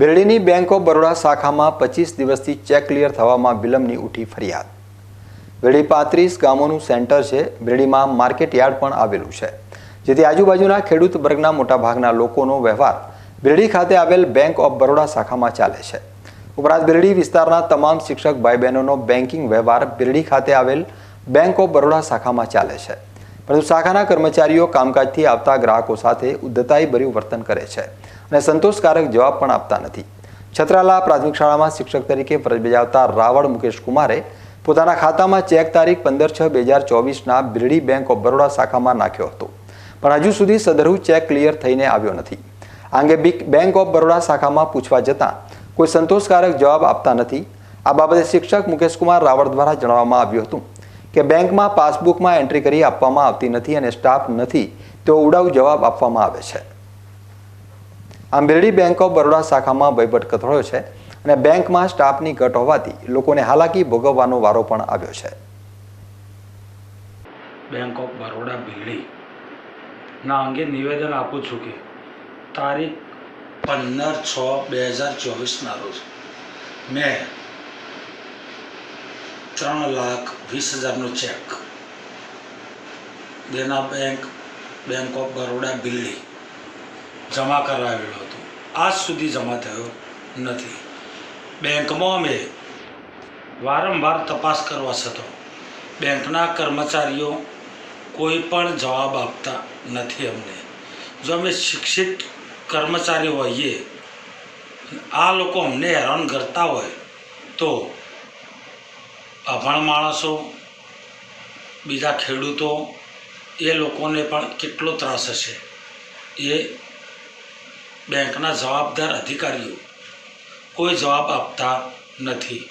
બિરડીની bank of Baroda શાખામાં પચીસ દિવસથી ચેક ક્લિયર થવામાં વિલંબની ઉઠી ફરિયાદ. બેડી પાંત્રીસ ગામોનું સેન્ટર છે. બિરડીમાં માર્કેટ યાર્ડ પણ આવેલું છે. જેથી આજુબાજુના ખેડૂત વર્ગના મોટાભાગના લોકોનો વ્યવહાર બિરડી ખાતે આવેલ બેંક ઓફ બરોડા શાખામાં ચાલે છે. ઉપરાંત બિરડી વિસ્તારના તમામ શિક્ષક ભાઈ બહેનોનો બેન્કિંગ વ્યવહાર બેરડી ખાતે આવેલ બેંક ઓફ બરોડા શાખામાં ચાલે છે. પરંતુ શાખાના કર્મચારીઓ કામકાજથી આવતા ગ્રાહકો સાથે ઉદ્ધતાઈભર્યું વર્તન કરે છે અને સંતોષકારક જવાબ પણ આપતા નથી. છત્રાલા પ્રાથમિક શાળામાં શિક્ષક તરીકે ફરજ બજાવતા રાવળ મુકેશ કુમારે પોતાના ખાતામાં ચેક તારીખ પંદર છ બે હજાર ચોવીસના બિરડી બેંક ઓફ બરોડા શાખામાં નાખ્યો હતો. પણ હજુ સુધી સદરુ ચેક ક્લિયર થઈને આવ્યો નથી. આ અંગે બેંક ઓફ બરોડા શાખામાં પૂછવા જતાં કોઈ સંતોષકારક જવાબ આપતા નથી. આ બાબતે શિક્ષક મુકેશકુમાર રાવળ દ્વારા જણાવવામાં આવ્યું હતું. કે બેંકમાં પાસબુકમાં એન્ટ્રી કરી આપવામાં આવતી નથી અને સ્ટાફ નથી તો ઉડાવ જવાબ આપવામાં આવે છે. આમ બેંક ઓફ બરોડા શાખામાં વહીવટ કથળો છે અને બેંકમાં સ્ટાફની ઘટ હોવાથી લોકોને હાલાકી ભોગવવાનો વારો પણ આવ્યો છે. બેંક ઓફ બરોડા બિલ્ડી ના, અંગે નિવેદન આપું છું કે તારીખ પંદર છ બે હજાર ચોવીસના રોજ મેં ત્રણ લાખ વીસ હજારનો check. Dena bank bank of Baroda બિલ્ડી જમા કરાવેલો હતો. આજ સુધી જમા થયો નથી. બેંકમાં અમે વારંવાર તપાસ કરવા છતાં બેંકના કર્મચારીઓ કોઈ પણ જવાબ આપતા નથી અમને. જો અમે શિક્ષિત કર્મચારી હોઈએ, આ લોકો અમને હેરાન કરતા હોય, તો અભણ માણસો, બીજા ખેડૂતો, એ લોકોને પણ કેટલો ત્રાસ હશે? એ બેંકના જવાબદાર અધિકારીઓ કોઈ જવાબ આપતા નથી.